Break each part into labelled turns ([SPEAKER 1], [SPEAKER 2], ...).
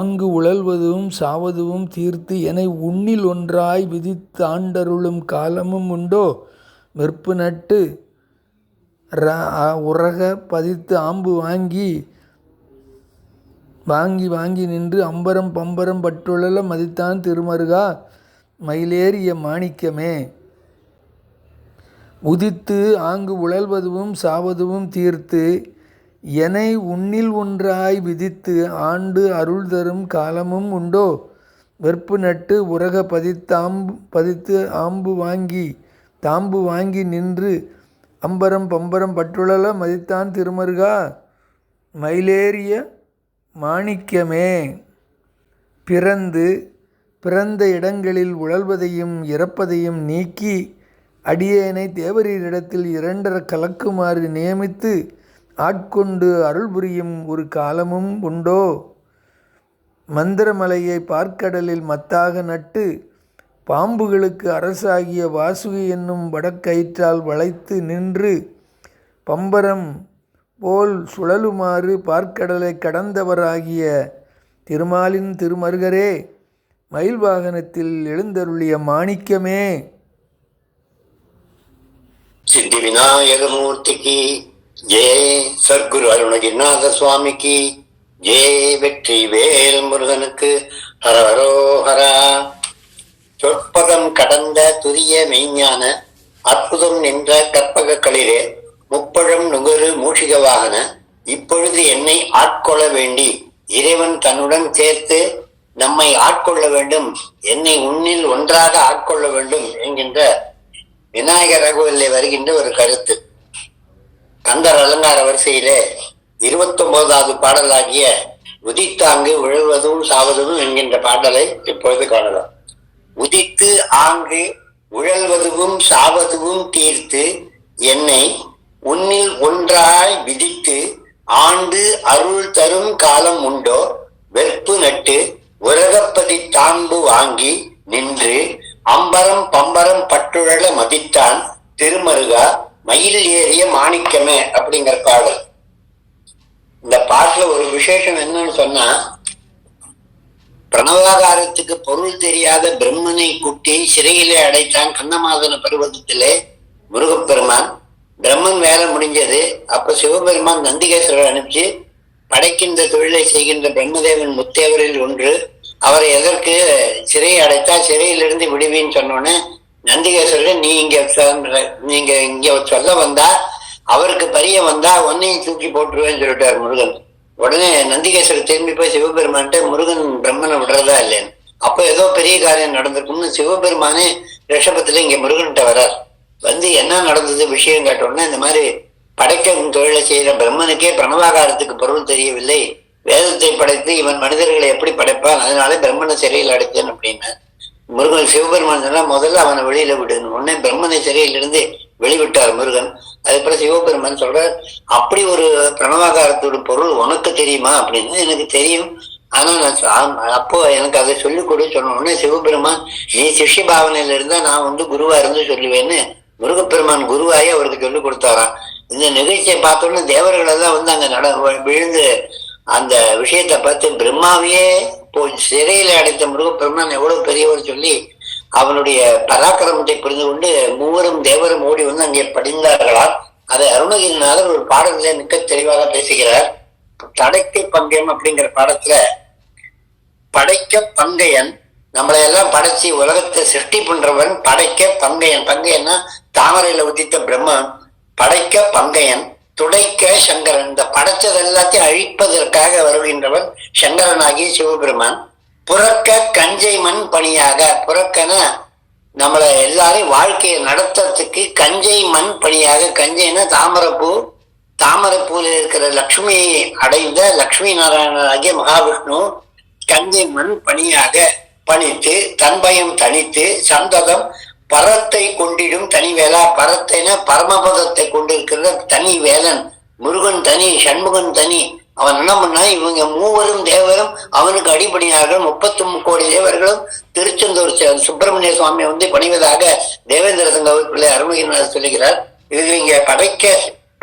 [SPEAKER 1] ஆங்கு உழல்வதும் சாவதுவும் தீர்த்து என உன்னில் ஒன்றாய் விதித்து ஆண்டருளும் காலமும் உண்டோ? வெற்பு நட்டு உரக பதித்து ஆம்பு வாங்கி வாங்கி வாங்கி நின்று அம்பரம் பம்பரம் பட்டுழல மதித்தான் திருமருகா மயிலேறிய மாணிக்கமே. உதித்து ஆங்கு உழல்வதுவும் சாவதுவும் தீர்த்து எனை உன்னில் ஒன்றாய் விதித்து ஆண்டு அருள் தரும் காலமும் உண்டோ? வெற்பு நட்டு உரக பதித்தாம்பு பதித்து ஆம்பு வாங்கி தாம்பு வாங்கி நின்று அம்பரம் பம்பரம் பற்றுழல மதித்தான் திருமருகா? மயிலேறிய மாணிக்கமே. பிறந்து பிறந்த இடங்களில் உழல்வதையும் இறப்பதையும் நீக்கி அடியேனை தேவரீரிடத்தில் இரண்டர கலக்குமாறு நியமித்து ஆட்கொண்டு அருள் புரியும் ஒரு காலமும் உண்டோ? மந்திரமலையை பார்க்கடலில் மத்தாக நட்டு பாம்புகளுக்கு அரசாகிய வாசுகி என்னும் வடக்கயிற்றால் வளைத்து நின்று பம்பரம் போல் சுழலுமாறு பார்க்கடலை கடந்தவராகிய திருமாலின் திருமருகரே மயில் வாகனத்தில் எழுந்தருளிய மாணிக்கமே.
[SPEAKER 2] சித்தி விநாயகமூர்த்திக்கு ஜெய சர்க்குரு அருணகிரிநாத சுவாமிக்கு ஜெய வெற்றி வேல் முருகனுக்கு ஹரஹரோஹரா சொற்பதம் கடந்த துரிய மெய்ஞான அற்புதம் நின்ற கற்பக களிரே முப்பழம் நுகரு மூஷிக வாகன இப்பொழுது என்னை ஆட்கொள்ள வேண்டி இறைவன் தன்னுடன் சேர்த்து நம்மை ஆட்கொள்ள வேண்டும் என்னை உன்னில் ஒன்றாக ஆட்கொள்ள வேண்டும் என்கின்ற விநாயகர் ரகுவல்லே வருகின்ற ஒரு கருத்து. கந்தர் அலங்கார வரிசையிலே இருபத்தொன்பதாவது பாடலாகிய உதித்தாங்கு உழல்வதும் சாவதும் என்கின்ற பாடலை இப்பொழுது காணலாம். உதித்து ஆங்கு உழல்வதுவும் சாவதுவும் தீர்த்து என்னை உன்னில் ஒன்றாய் விதித்து ஆண்டு அருள் தரும் காலம் உண்டோ? வெறுப்பு நட்டு உரகப்பதி தாம்பு வாங்கி நின்று அம்பரம் பம்பரம் பட்டுழல மதித்தான் திருமருகா மயில் ஏறிய மாணிக்கமே அப்படிங்கிற பாடல். இந்த பாட்டுல ஒரு விசேஷம் என்னன்னு சொன்னா பிரணவாகாரத்துக்கு பொருள் தெரியாத பிரம்மனை குட்டி சிறையிலே அடைத்தான் கண்ணமாதன பருவத்திலே முருகப்பெருமான். பிரம்மன் வேலை முடிஞ்சது. அப்ப சிவபெருமான் நந்திகேஸ்வரர் அனுப்பிச்சு படைக்கின்ற தொழிலை செய்கின்ற பிரம்மதேவன் முத்தேவரில் ஒன்று அவரை எதற்கு சிறையை அடைத்தா சிறையிலிருந்து விடுவின்னு சொன்னோன்னே நந்திகேஸ்வரர் நீ இங்க நீங்க இங்க சொல்ல வந்தா அவருக்கு பரிய வந்தா உன்னையும் தூக்கி போட்டுருவேன்னு சொல்லிட்டார் முருகன். உடனே நந்திகேஸ்வரர் திரும்பி போய் சிவபெருமான்ட்டு முருகன் பிரம்மனை விடுறதா இல்லைன்னு? அப்ப ஏதோ பெரிய காரியம் நடந்திருக்கும்னு சிவபெருமானே ரிஷபத்துல இங்க முருகன்கிட்ட வரார். வந்து என்ன நடந்தது விஷயம் கேட்டோம்னா இந்த மாதிரி படைக்கும் தொழிலை செய்யற பிரம்மனுக்கே பிரணவாகாரத்துக்கு பொருள் தெரியவில்லை. வேதத்தை படைத்து இவன் மனிதர்களை எப்படி படைப்பான்? அதனால பிரம்மனை சிறையில் அடைத்தேன் அப்படின்னு. முருகன் சிவபெருமான் சொன்னா முதல்ல அவனை வெளியில விடணும் உடனே பிரம்மனை சிறையிலிருந்து வெளிவிட்டார் முருகன். அதுக்கப்புறம் சிவபெருமான் சொல்றார் அப்படி ஒரு பிரணவாகாரத்தோட பொருள் உனக்கு தெரியுமா? அப்படின்னு. எனக்கு தெரியும். ஆனா நான் அப்போ எனக்கு அதை சொல்லிக் கொடு சொன்ன உடனே சிவபெருமான் நீ சிஷ்ய பாவனையில இருந்தா நான் வந்து குருவா இருந்து சொல்லுவேன்னு. முருகப்பெருமான் குருவாயே அவருக்கு சொல்லிக் கொடுத்தாராம். இந்த நிகழ்ச்சியை பார்த்தோன்னே உடனே தேவர்கள் எல்லாம் வந்து அங்க நட விழுந்து அந்த விஷயத்தை பார்த்து பிரம்மாவையே இப்போ சிறையில அடைத்த முருகப்பெருமான் எவ்வளவு பெரியவர் சொல்லி அவனுடைய பராக்கிரமத்தை புரிந்து கொண்டு மூவரும் தேவரும் ஓடி வந்து அங்கே படிந்தார்களாம். அதை அருணகிரிநாதர் ஒரு பாடலிலே மிக தெளிவாக பேசுகிறார். தடைக்கு பந்தயம் அப்படிங்கிற பாடத்துல படைக்க பங்கையன் நம்மளை எல்லாம் படைச்சு உலகத்தை சிருஷ்டி பண்றவன் படைக்க பங்கையன். பங்கையன்னா தாமரையில உதித்த பிரம்மன். படைக்க பங்கையன் துடைக்க சங்கரன். இந்த படைச்சது எல்லாத்தையும் அழிப்பதற்காக வருகின்றவன் சங்கரனாகிய சிவபெருமான். புறக்க கஞ்சை மண் பணியாக. புறக்கன நம்மளை எல்லாரையும் வாழ்க்கையை நடத்துறதுக்கு கஞ்சை மண் பணியாக. கஞ்சைன்னா தாமரைப்பூ. தாமரைப்பூல இருக்கிற லக்ஷ்மியை அடைந்த லக்ஷ்மி நாராயணனாகிய மகாவிஷ்ணு கஞ்சை மண் பணியாக பணித்து தன்பயம் தனித்து சந்ததம் பரத்தை கொண்டிடும் தனி வேலா பரத்தைன பரமபதத்தை கொண்டிருக்கிற தனி வேலன். முருகன் தனி சண்முகன் தனி. அவன் என்ன பண்ணா இவங்க மூவரும் தேவரும் அவனுக்கு அடிபணியார்கள். முப்பத்தி கோடி தேவர்களும் திருச்செந்தூர் சுப்பிரமணிய சுவாமி வந்து பணிவதாக தேவேந்திர சங்க வகுப்பிலே சொல்லுகிறார். இது இங்க படைக்க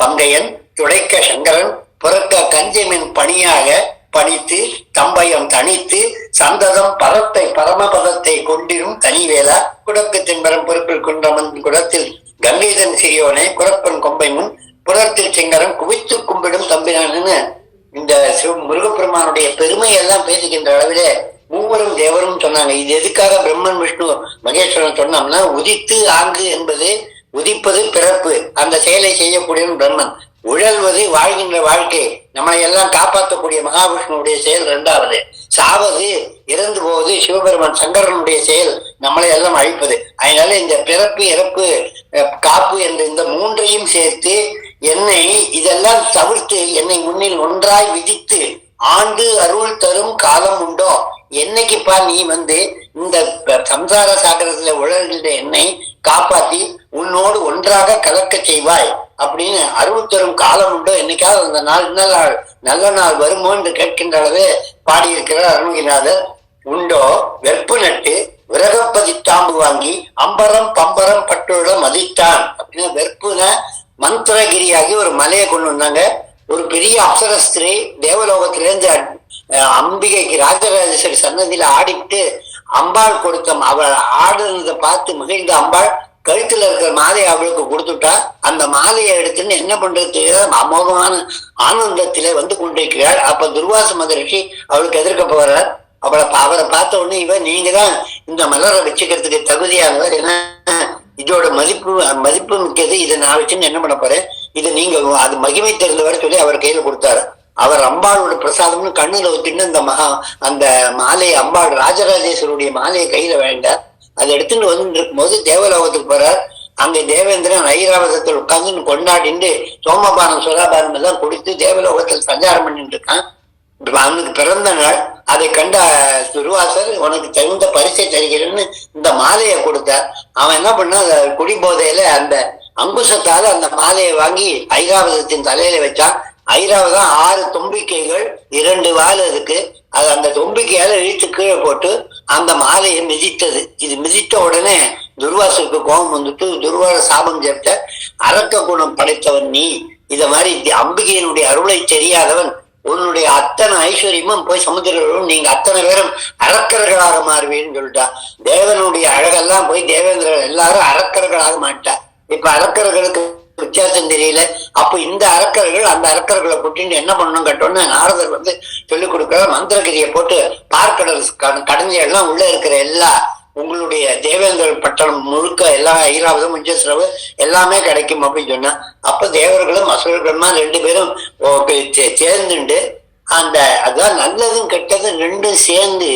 [SPEAKER 2] பங்கையன் துடைக்க சங்கரன் புறக்க கஞ்சமின் பணியாக பணித்து தம்பயம் தனித்து சந்ததம் பரத்தை பரமபதத்தை கொண்டிரும் தனிவேலா குடக்கு தென்பரம் பொறுப்பில் குன்றமன் குடத்தில் கங்கைதன் சிறியோனே குரப்பன் கொம்பை முன் புறத்தில் சிங்கரம் குவித்து கும்பிடும் தம்பினான்னு இந்த சிவ முருகப்பெருமானுடைய பெருமையெல்லாம் பேசுகின்ற அளவிலே மூவரும் தேவரும் சொன்னாங்க. இது எதுக்காக பிரம்மன் விஷ்ணு மகேஸ்வரன் சொன்னோம்னா உதித்து ஆங்கு என்பது உதிப்பது பிறப்பு. அந்த செயலை செய்யக்கூடிய பிரம்மன். உழல்வது வாழ்கின்ற வாழ்க்கை. நம்மளை எல்லாம் காப்பாற்றக்கூடிய மகாவிஷ்ணுடைய செயல் இரண்டாவது. சாவது இறந்து போவது சிவபெருமான் சங்கரனுடைய செயல் நம்மளை எல்லாம் அழிப்பது. அதனால இந்த பிறப்பு இறப்பு காப்பு என்ற இந்த மூன்றையும் சேர்த்து என்னை இதெல்லாம் தவிர்த்து என்னை முன்னில் ஒன்றாய் விதித்து ஆண்டு அருள் தரும் காலம் உண்டோ? என்னைக்குப்பா நீ வந்து இந்த சம்சார சாகரத்துல உழல்கின்ற என்னை காப்பாத்தி உன்னோடு ஒன்றாக கலக்க செய்வாய்? அப்படின்னு அருள் தரும் காலம் உண்டோ என்னைக்காவது அந்த நாள் நல்ல நாள் நல்ல நாள் வருமோ என்று கேட்கின்ற அளவே பாடியிருக்கிறார் அருணகிரிநாதர் உண்டோ வெப்பு நட்டு விறகப்பதித்தாம்பு வாங்கி அம்பரம் பம்பரம் பட்டுள்ள மதித்தான் அப்படின்னு வெற்புன மந்திரகிரியாகி ஒரு மலையை கொண்டு வந்தாங்க. ஒரு பெரிய அப்சரஸ்திரி தேவலோகத்திலிருந்து அம்பிகைக்கு ராஜராஜேஸ்வரி சன்னதியில ஆடிட்டு அம்பாள் கொடுத்த அவள் ஆடுனதை பார்த்து மகிழ்ந்த அம்பாள் கழுத்துல இருக்கிற மாலையை அவளுக்கு கொடுத்துட்டா அந்த மாலையை எடுத்துன்னு என்ன பண்றது? அமோகமான ஆனந்தத்திலே வந்து கொண்டிருக்கிறாள். அப்ப துர்வாச மகரிஷி அவளுக்கு எதிர்க்க போறார். அவளை பா- அவரை பார்த்த உடனே இவன் நீங்க தான் இந்த மலரை வச்சுக்கிறதுக்கு தகுதியானவர். என்ன இதோட மதிப்பு மதிப்பு மிக்கது. இதை நான் வச்சுன்னு என்ன பண்ண போறேன்? இதை நீங்க அது மகிமை தெரிந்தவர் சொல்லி அவர் கையில கொடுத்தாரு. அவர் அம்பாளோட பிரசாதம்னு கண்ணுல ஊத்தின்னு அந்த மகா அந்த மாலையை அம்பாள் ராஜராஜேஸ்வருடைய மாலையை கையில வேண்டார் அதை எடுத்துட்டு வந்து இருக்கும்போது தேவலோகத்துக்கு போறார். அங்கே தேவேந்திரன் ஐராவதத்தில் உட்கார்ந்து கொண்டாடிண்டு சோமபானம் சுதாபானம் எல்லாம் குடித்து தேவலோகத்தில் சஞ்சாரம் பண்ணிட்டு இருக்கான் அவனுக்கு பிறந்த நாள். அதை கண்ட துருவாசர் உனக்கு தகுந்த பரிசை தருகிறேன்னு இந்த மாலையை கொடுத்தார். அவன் என்ன பண்ணா அந்த குடிபோதையில அந்த அங்குசத்தால அந்த மாலையை வாங்கி ஐராவதத்தின் தலையில வச்சான். ஐராவதம் ஆறு தும்பிக்கைகள் இரண்டு வால் இருக்கு. அது அந்த தும்பிக்கையால இழுத்து கீழே போட்டு அந்த மாலையை மிதித்தது. இது மிதித்த உடனே துர்வாசுக்கு கோபம் வந்துட்டு துர்வார சாபம் சேர்த்த அரக்க குணம் படைத்தவன் நீ. இத மாதிரி அம்பிகையினுடைய அருளை தெரியாதவன் உன்னுடைய அத்தனை ஐஸ்வர்யமும் போய் சமுத்திரம் நீங்க அத்தனை பேரும் அரக்கர்களாக மாறுவீன்னு சொல்லிட்டா. தேவனுடைய அழகெல்லாம் போய் தேவேந்திரன் எல்லாரும் அரக்கர்களாக மாட்டா இப்ப அரக்கர்களுக்கு வித்தியாசம் தெரியல. அப்ப இந்த அரக்கர்கள் அந்த அரக்கர்களை கூட்டின்னு என்ன பண்ணணும் கேட்டோன்னு நாரதர் வந்து சொல்லிக் கொடுக்கிற மந்திரகிரியை போட்டு பார்க்கடல் கட- கடைஞ்ச எல்லாம் உள்ள இருக்கிற எல்லா உங்களுடைய தேவேந்திர பட்டணம் முழுக்க எல்லா ஐராவதம் முஞ்சஸ்ரவு எல்லாமே கிடைக்கும் அப்படின்னு சொன்னா அப்ப தேவர்களும் அசுரர்களுமா ரெண்டு பேரும் ஓ, சே- சேர்ந்துண்டு அந்த அதான் நல்லதும் கெட்டதும் ரெண்டும் சேர்ந்து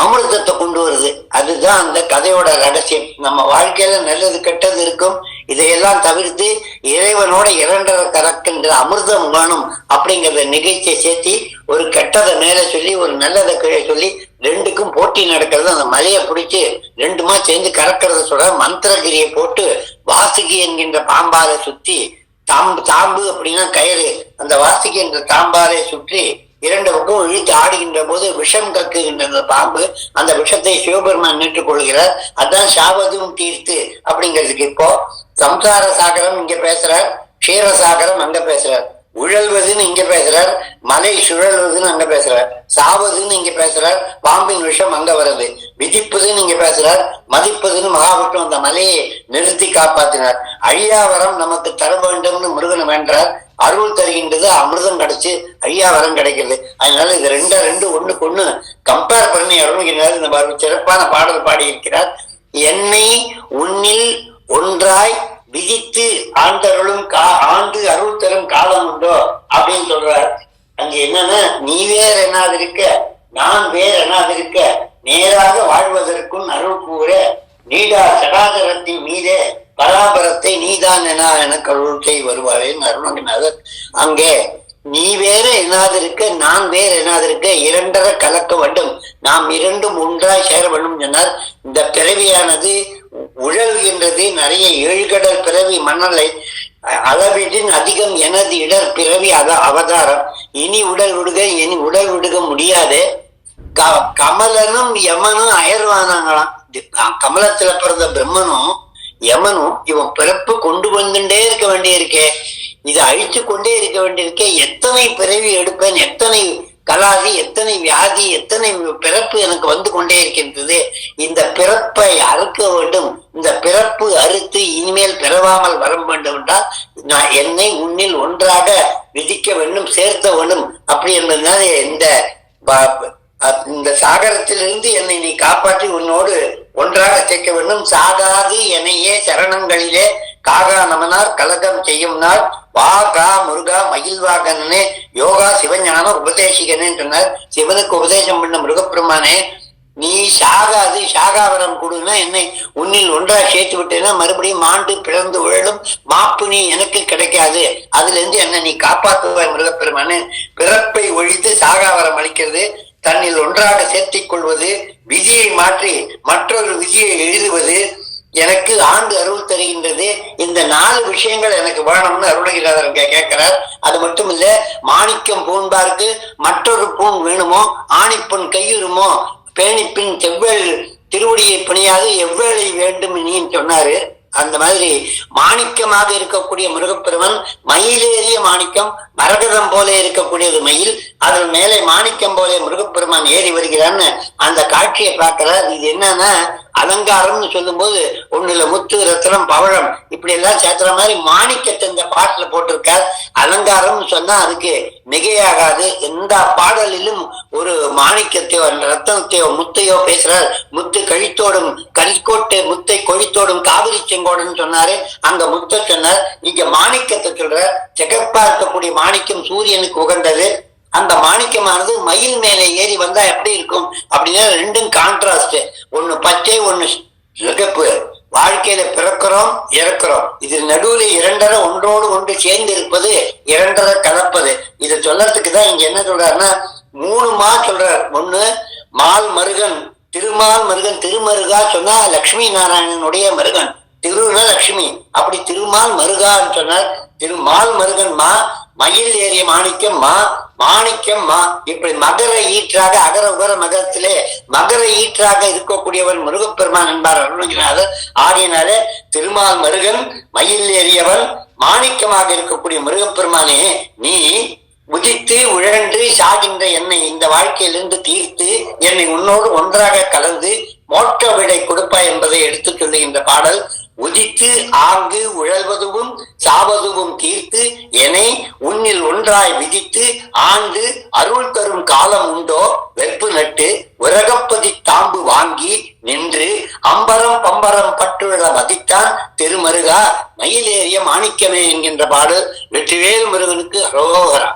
[SPEAKER 2] அமிர்தத்தை கொண்டு வருது. அதுதான் அந்த கதையோட ரகசியம். நம்ம வாழ்க்கையில நல்லது கெட்டது இருக்கும். இதையெல்லாம் தவிர்த்து இறைவனோட இரண்டரை கலக்கின்ற அமிர்தம் வேணும் அப்படிங்கிறத நிகழ்ச்சியை சேர்த்தி ஒரு கெட்டதை மேல சொல்லி ஒரு நல்லதை கீழே சொல்லி ரெண்டுக்கும் போட்டி நடக்கிறது அந்த மலையை பிடிச்சி ரெண்டுமா சேர்ந்து கறக்கிறத சொல்ற மந்திரகிரியை போட்டு வாசுகி என்கின்ற பாம்பாலை சுத்தி தாம்பு தாம்பு அப்படின்னா கயிறு. அந்த வாசுகி என்ற தாம்பாலை சுற்றி இரண்டு பக்கம் இழுத்து ஆடுகின்ற போது விஷம் கக்குகின்ற அந்த பாம்பு அந்த விஷத்தை சிவபெருமான் நின்று கொள்கிறார். அதான் சாவதும் தீர்த்து அப்படிங்கிறதுக்கு இப்போ சம்சார சாகரம் இங்க பேசுறார் க்ஷீரசாகரம் அங்க பேசுறார். உழல்வதுன்னு இங்க பேசுறார் மலை சுழல்வதுன்னு அங்க பேசுறார். சாவதுன்னு இங்க பேசுறார் பாம்பின் விஷம் அங்க வருது. விதிப்பதுன்னு இங்க பேசுறார் மதிப்பதுன்னு மகாவிஷ்ணு அந்த மலையை நிறுத்தி காப்பாத்தினார். அழியாவரம் நமக்கு தர வேண்டும்னு முருகன் வேண்டார். அருள் தருகின்றது அமிர்தம் கிடைச்சு அழியாவரம் கிடைக்கிறது. அதனால இது ரெண்டா ரெண்டு ஒண்ணுக்கு ஒண்ணு கம்பேர் பண்ணி அருள்கிறார் இந்த மாதிரி சிறப்பான பாடல் பாடி இருக்கிறார் என்னை உன்னில் ஒன்றாய் விதித்து ஆண்டருளும் கா ஆண்டு அருள் தரும் காலம் உண்டோ அப்படின்னு சொல்றார். அங்க என்னன்னா நீ வேற என்னாது இருக்க நான் வேற என்னாது இருக்க நேராக வாழ்வதற்கும் அருள் கூற நீடா சடாதரத்தின் மீதே பராபரத்தை நீதான் என எனக்கு அருள் செய் வருவாரே அருணகிநாதர் அங்கே நீ வேற என்னாது இருக்க நான் வேற என்னாது இருக்க இரண்டரை கலக்க வேண்டும். நாம் இரண்டும் ஒன்றாய் சேர வேண்டும் சொன்னார் இந்த பிறவியானது உழல் என்றது நிறைய ஏழ்கடல் பிறவி மணலை அளவிடின் அதிகம் எனது இடர் பிறவி அத அவதாரம். இனி உடல் விடுக இனி உடல் விடுக முடியாது. க- கமலனும் யமனும் அயர்வானாங்களாம். கமலத்துல பிறந்த பிரம்மனும் யமனும் இவன் பிறப்பு கொண்டு வந்துட்டே இருக்க வேண்டியிருக்கே. இதை அழித்து கொண்டே இருக்க வேண்டியிருக்கே. எத்தனை பிறவி எடுப்பேன் எத்தனை கலாகி எத்தனை வியாதி எத்தனை பிறப்பு எனக்கு வந்து கொண்டே இருக்கின்றது இந்த பிறப்பை அறுக்க வேண்டும் இந்த பிறப்பு அறுத்து இனிமேல் பிறவாமல் வர வேண்டும் என்றால் நான் என்னை உன்னில் ஒன்றாக விதிக்க வேண்டும் சேர்த்த வேண்டும் அப்படி என்பதுனால இந்த ப- இந்த சாகரத்திலிருந்து என்னை நீ காப்பாற்றி உன்னோடு ஒன்றாக சேர்க்க வேண்டும். சாகாது என்னையே சரணங்களிலே காகா நமனார் கலகம் செய்யும் நாள். வா கா முருகா மயில்வாகனே யோகா சிவஞான உபதேசிகனே சொன்னார் சிவனுக்கு உபதேசம் பண்ண முருகப்பெருமானே நீ சாகாது சாகாவரம் கொடுன்னா என்னை உன்னில் ஒன்றா சேர்த்து விட்டேன்னா மறுபடியும் மாண்டு பிறந்து உழலும் மாப்பு நீ எனக்கு கிடைக்காது. அதுல இருந்து என்ன நீ காப்பாற்றுவாய் முருகப்பெருமானே. பிறப்பை ஒழித்து சாகாவரம் அளிக்கிறது. தன்னில் ஒன்றாக சேர்த்திக் கொள்வது விதியை மாற்றி மற்றொரு விதியை எழுதுவது எனக்கு ஆண்டு அருள் தருகின்றது. இந்த நாலு விஷயங்கள் எனக்கு வேணும்னு அருணகிரிநாதர் கேட்கிறார். அது மட்டும் இல்ல மாணிக்கம் பூண்பார்க்கு மற்றொரு பூண் வேணுமோ ஆணிப்பொன் கையுறுமோ பேணிப்பின் செவ்வேள் திருவடியை பணியாது எவ்வேளை வேண்டும் நீன்னு சொன்னாரு. அந்த மாதிரி மாணிக்கமாக இருக்கக்கூடிய முருகப்பெருமன் மயிலேறிய மாணிக்கம் மரகதம் போல இருக்கக்கூடியது மயில் அதன் மேலே மாணிக்கம் போல முருகப்பெருமான் ஏறி வருகிறான்னு அந்த காட்சியை பார்க்கிறார். இது என்னன்னா அலங்காரம்னு சொல்லும்போது ஒண்ணுல முத்து ரத்னம் பவழம் இப்படி எல்லாம் சேர்த்துற மாதிரி மாணிக்கத்தை இந்த பாட்டுல போட்டிருக்கார். அலங்காரம்னு சொன்னா அதுக்கு மிகையாகாது. எந்த பாடலிலும் ஒரு மாணிக்கத்தையோ ரத்தனத்தையோ முத்தையோ பேசுறார். முத்து கழித்தோடும் கலிக்கோட்டை முத்தை கொழித்தோடும் காவிரி செங்கோடுன்னு சொன்னாரு. அங்க முத்த சொன்னார். இங்க மாணிக்கத்தை சொல்ற சிகப்பா இருக்கக்கூடிய மாணிக்கம் சூரியனுக்கு உகந்தது. அந்த மாணிக்கமானது மயில் மேலே ஏறி வந்தா எப்படி இருக்கும்? அப்படின்னா ரெண்டும் கான்ட்ராஸ்ட் ஒன்னு பச்சை ஒன்னு சிகப்பு. வாழ்க்கையில பிறக்கிறோம் இறக்கிறோம். இது நடுவுல இரண்டரை ஒன்றோடு ஒன்று சேர்ந்து இருப்பது இரண்டரை கலப்பது. இதை சொல்றதுக்கு தான் இங்க என்ன சொல்றாருன்னா மூணு மா சொல்றார். ஒண்ணு மால் மருகன் திருமால் மருகன் திருமருகா சொன்னா லக்ஷ்மி நாராயணனுடைய மருகன். திருனா லட்சுமி அப்படி திருமால் மருகான்னு சொன்னார். திருமால் மருகன் மா மயில் ஏறிய மாணிக்கம் மா மாணிக்கம் மா. இப்படி மகர ஈற்றாக அகர உகர மகரத்திலே மகர ஈற்றாக இருக்கக்கூடியவன் முருகப்பெருமான் என்பார் அருணகிரிநாதர் ஆகியனாலே திருமால் மருகன் மயில் ஏறியவன் மாணிக்கமாக இருக்கக்கூடிய முருகப்பெருமானே நீ உதித்து உழன்று சாகின்ற என்னை இந்த வாழ்க்கையிலிருந்து தீர்த்து என்னை உன்னோடு ஒன்றாக கலந்து மோட்ச விடை கொடுப்பாய் என்பதை எடுத்துச் சொல்லுகின்ற பாடல் உதித்து ஆங்கு உழல்வதுவும் சாவதுவும் தீர்த்து என்னை உன்னில் ஒன்றாய் விதித்து ஆண்டு அருள் தரும் காலம் உண்டோ? வெப்பு நட்டு உரகப்பதி தாம்பு வாங்கி நின்று அம்பரம் பம்பரம் பட்டுள்ள மதித்தான் திருமருகா மயிலேறிய மாணிக்கமே என்கின்ற பாடல் வெற்றிவேல் முருகனுக்கு அரோகரா.